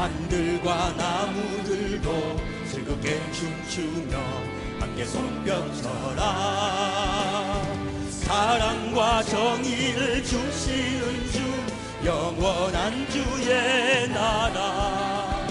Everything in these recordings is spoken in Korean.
산들과 나무들도 즐겁게 춤추며 함께 손뼉쳐라. 사랑과 정의를 주시는 주 영원한 주의 나라.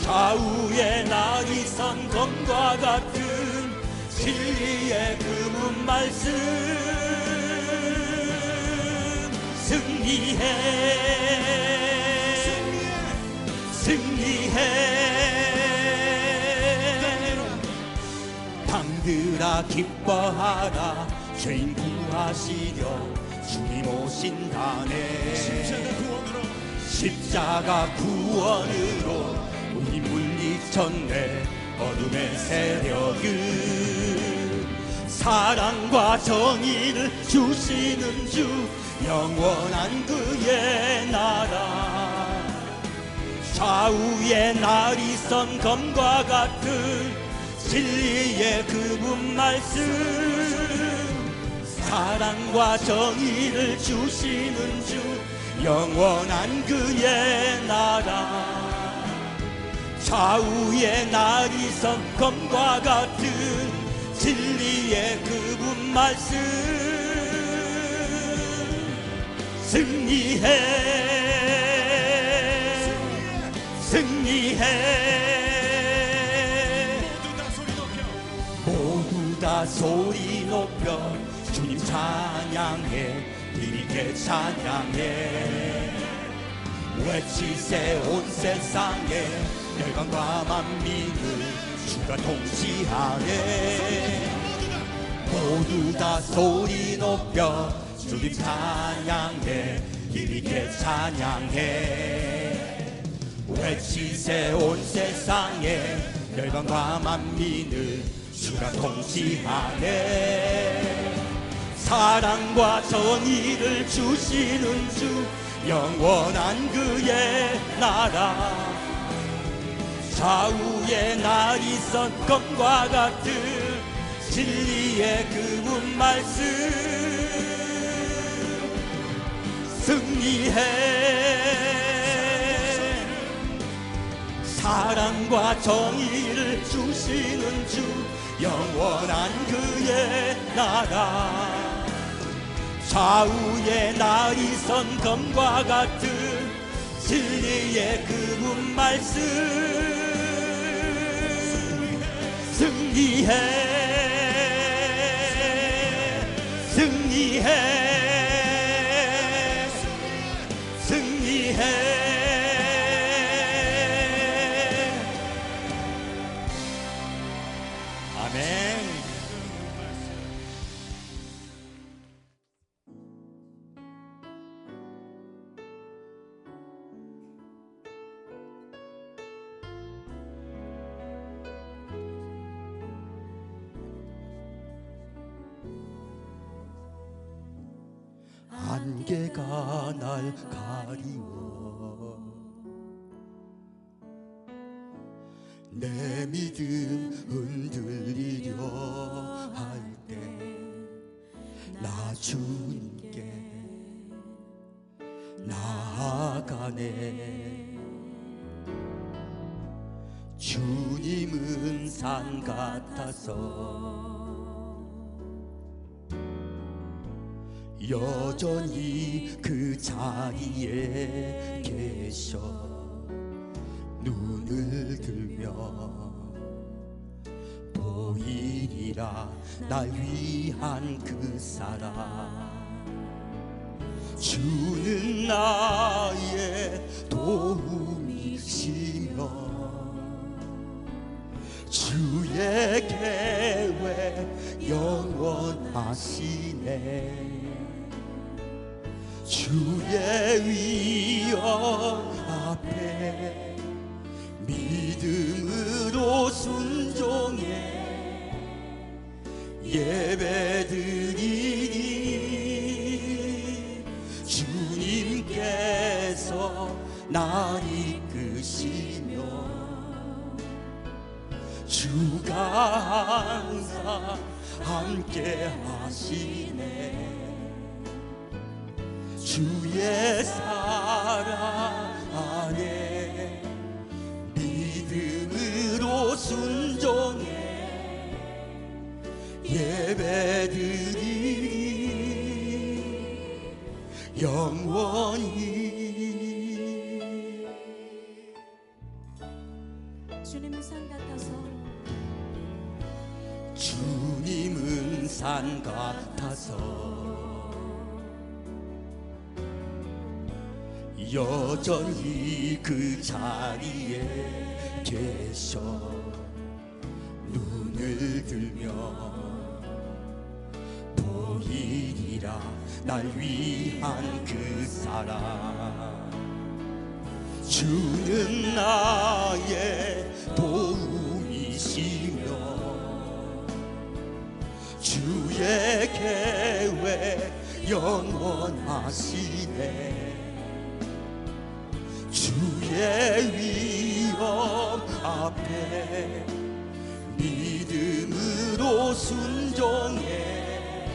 좌우에 날이 선 검과 같은 진리의 금은 말씀. 승리해 승리해. 당들아 기뻐하라. 죄인 구하시려. 주님 오신다네 십자가 구원으로. 십자가 구원으로 우리 물리쳤네. 어둠의 세력을. 사랑과 정의를 주시는 주 영원한 그의 나라 좌우에 날이 선 검과 같은 진리의 그분 말씀. 사랑과 정의를 주시는 주 영원한 그의 나라. 좌우에 날이 선 검과 같은 진리의 그분 말씀. 승리해 승리해. 모두 다 소리 높여. 모두 다 소리 높여. 주님 찬양해. 드리게 찬양해. 외치세 온 세상에 열방과 만민을 주가 통치하네. 모두 다 소리 높여. 주님 찬양해. 드리게 찬양해 외치세 온 세상에 열방과 만민을 주가 통치하네. 사랑과 정의를 주시는 주 영원한 그의 나라. 좌우에 날이 선 검과 같은 진리의 그분 말씀 승리해 사랑과 정의를 주시는 주 영원한 그의 나라. 좌우에 날이 선 검과 같은 진리의 그분 말씀. 승리해 승리해 안개가 날 가리워. 내 믿음 흔들리려 할 때 나 주님께 나아가네. 주님은 산 같아서 여전히 그 자리에 계셔. 눈을 들며 보이리라 날 위한 그 사랑. 주는 나의 도움이시며 주의 계획 영원하시네 주의 위엄 앞에 믿음으로 순종해 예배 드리니 주님께서 날 이끄시며 주가 항상 함께 하시네 주의 사랑 안에 여전히 그 자리에 계셔. 눈을 들며 보이리라. 날 위한 그 사랑. 주는 나의 도움이시며 주의 계획 영원하시네 주의 위엄 앞에 믿음으로 순종해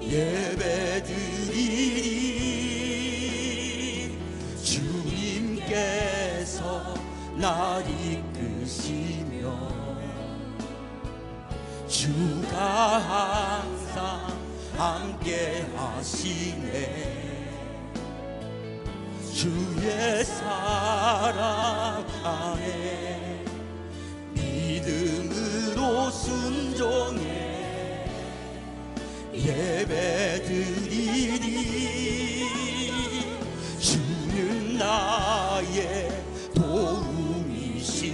예배드리리. 주님께서 날 이끄시며 주가 항상 함께 하시네 주의 사랑 안에 믿음으로 순종해. 예배 드리리. 주는 나의 도움이시며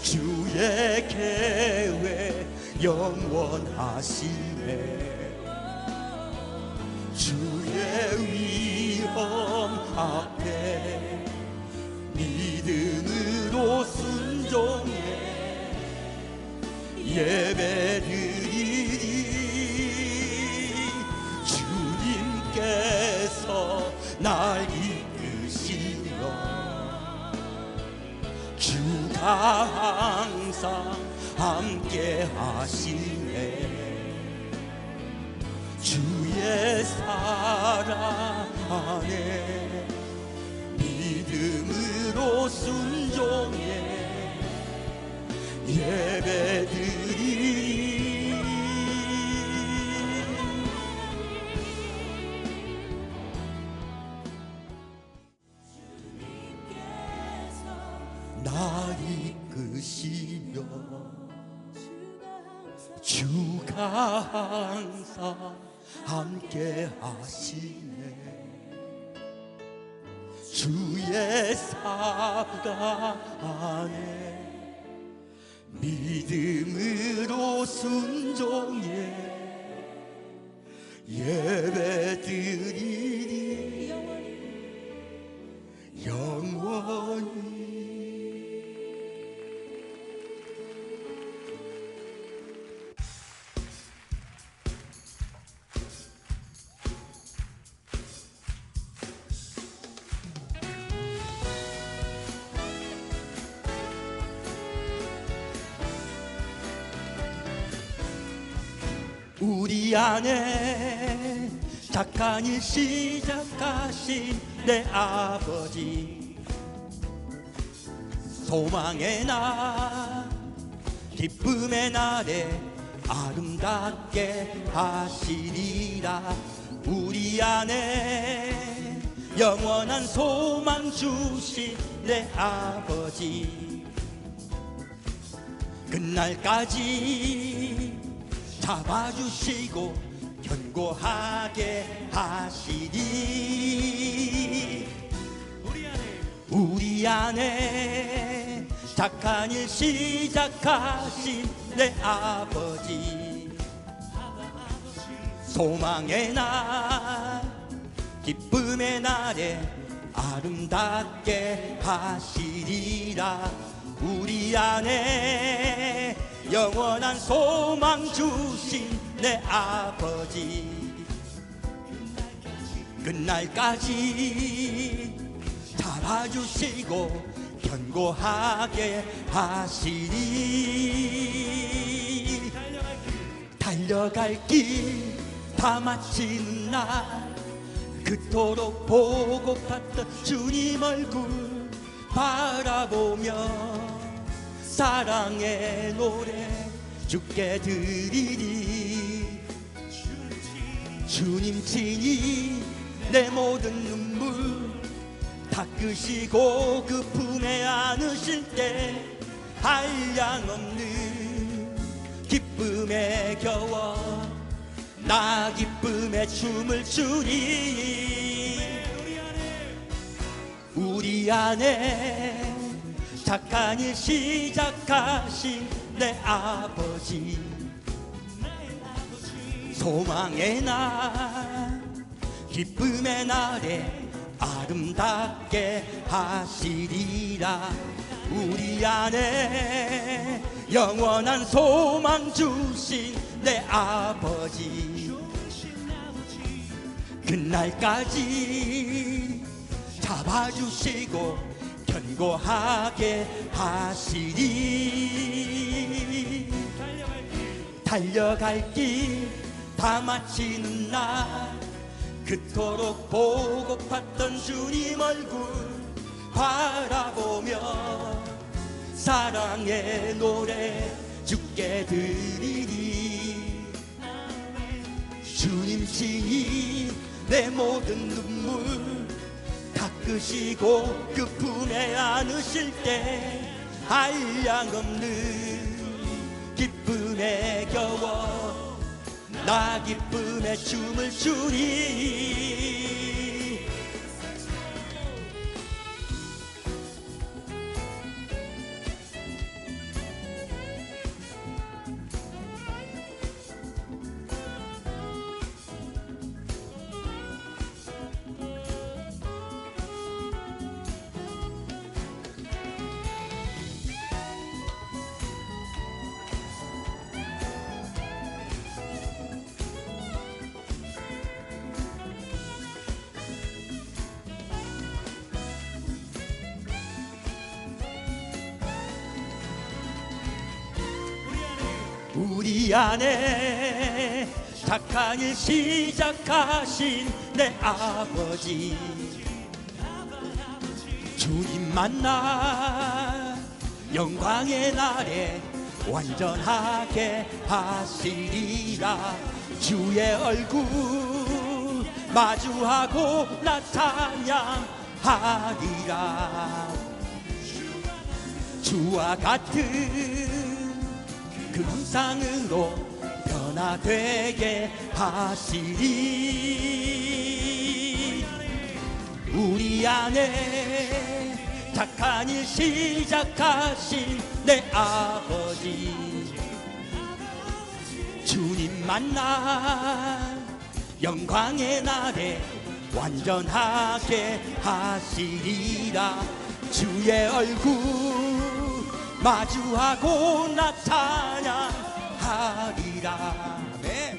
주의 계획 영원하시네 예배 드리리 주님께서 날 이끄시며 주가 항상 함께 하시네. 주의 사랑 안에 믿음으로 순종해. 예배 사가 안에 믿음으로 순종해 우리 안에 착한 일 시작하신 내 아버지. 소망의 날 기쁨의 날에 아름답게 하시리라. 우리 안에 영원한 소망 주신 내 아버지. 그날까지 잡아주시고 견고하게 하시니. 우리 안에 우리 안에 착한 일 시작하신 내 아버지. 소망의 날 기쁨의 날에 아름답게 하시리라 우리 안에 영원한 소망 주신 내 아버지. 끝날까지 잡아주시고 견고하게 하시니 달려갈 길 다 마친 날 그토록 보고 봤던 주님 얼굴 바라보며 사랑의 노래 주께 드리리. 주님 친히 내 모든 눈물 닦으시고 그 품에 안으실 때 한량없는 기쁨에 겨워 나 기쁨에 춤을 추리. 우리 안에 착한 일 시작하신 내 아버지. 소망의 날 기쁨의 날에 아름답게 하시리라. 우리 안에 영원한 소망 주신 내 아버지. 그날까지 잡아주시고 견고하게 하시리. 달려갈 길 다 마치는 날 그토록 보고 팠던 주님 얼굴 바라보며 사랑의 노래 주께 드리리. 주님 친히 내 모든 눈물 닦으시고 그 품에 안으실 때 한량 없는 기쁨에 겨워 나 기쁨에 춤을 추리 우리 안에 착한 일 시작하신 내 아버지. 주님 만나 영광의 날에 완전하게 하시리라 주의 얼굴 마주하고 나 찬양하리라. 주와 같은 그 형상으로 변화되게 하시리. 우리 안에 착한 일 시작하신 내 아버지. 주님 만나 영광의 날에 완전하게 하시리라. 주의 얼굴 마주하고 나 찬양하리라 네.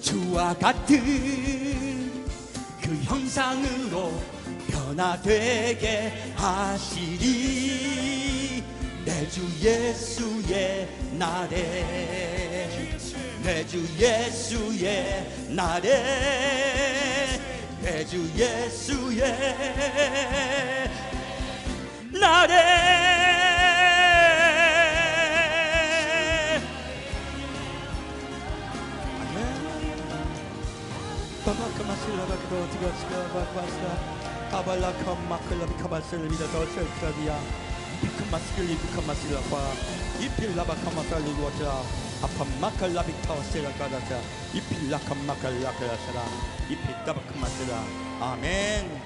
주와 같은 그 형상으로 변화되게 하시리. 내 주 예수의 날에. 내 주 예수의 날에. 내 주 예수의 날에 바바카마실라바크로 디가스카바바스라 아발라카 마클라비카바셀비다 더셀크라디아. 비카마스킬리 비카마실라파. 이필라바카마살리고아시라. 아파 마칼라비타오셀라가다자 이필라카 마칼라카라사라. 이필다바카마스라. 아멘.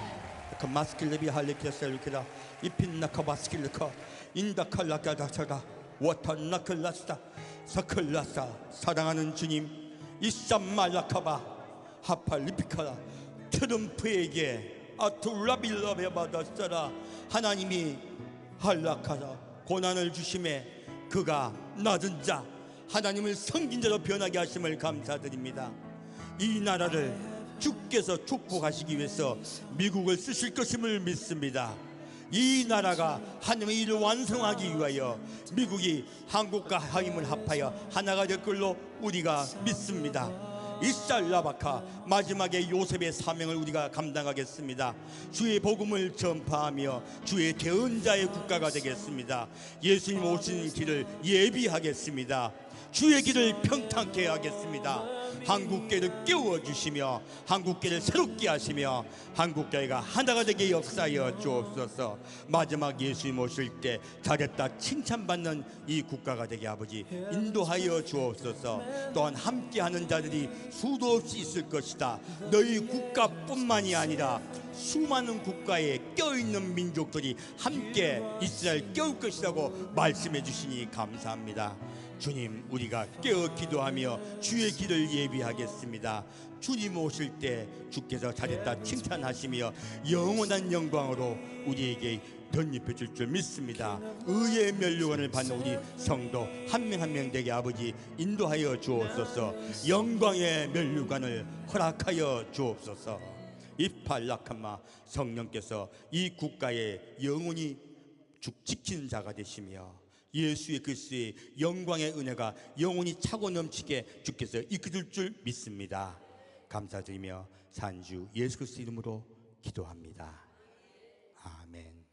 카마스킬레비 할리키라셀리키라. 이필나카바스킬리카 인다칼라가다사가 워탄나클라스다. 사클라사 사랑하는 주님 이쌈말라카바 하팔리피카라 트럼프에게 아툴라빌라베 받았어라. 하나님이 한락하라 고난을 주심에 그가 낮은 자 하나님을 섬긴 자로 변하게 하심을 감사드립니다. 이 나라를 주께서 축복하시기 위해서 미국을 쓰실 것임을 믿습니다. 이 나라가 하나님의 일을 완성하기 위하여 미국이 한국과 힘을 합하여 하나가 될 걸로 우리가 믿습니다 이살라바카 마지막에 요셉의 사명을 우리가 감당하겠습니다. 주의 복음을 전파하며 주의 대언자의 국가가 되겠습니다. 예수님 오신 길을 예비하겠습니다. 주의 길을 평탄케 하겠습니다. 한국교회를 깨워 주시며 한국교회를 새롭게 하시며 한국교회가 하나가 되게 역사하여 주옵소서. 마지막 예수님 오실 때 잘했다 칭찬받는 이 국가가 되게 아버지 인도하여 주옵소서. 또한 함께하는 자들이 수도 없이 있을 것이다. 너희 국가뿐만이 아니라 수많은 국가에 껴있는 민족들이 함께 이스라엘 깨울 것이라고 말씀해 주시니 감사합니다. 주님 우리가 깨어 기도하며 주의 길을 예비하겠습니다. 주님 오실 때 주께서 잘했다 칭찬하시며 영원한 영광으로 우리에게 덧입혀 줄 줄 믿습니다. 의의 면류관을 받는 우리 성도 한 명 한 명 되게 아버지 인도하여 주옵소서. 영광의 면류관을 허락하여 주옵소서. 이팔라카마 성령께서 이 국가에 영원히 죽 지키는 자가 되시며 예수의 그리스도의 영광의 은혜가 영원히 차고 넘치게 주께서 이끌 줄 믿습니다. 감사드리며 산주 예수 그리스도 이름으로 기도합니다. 아멘.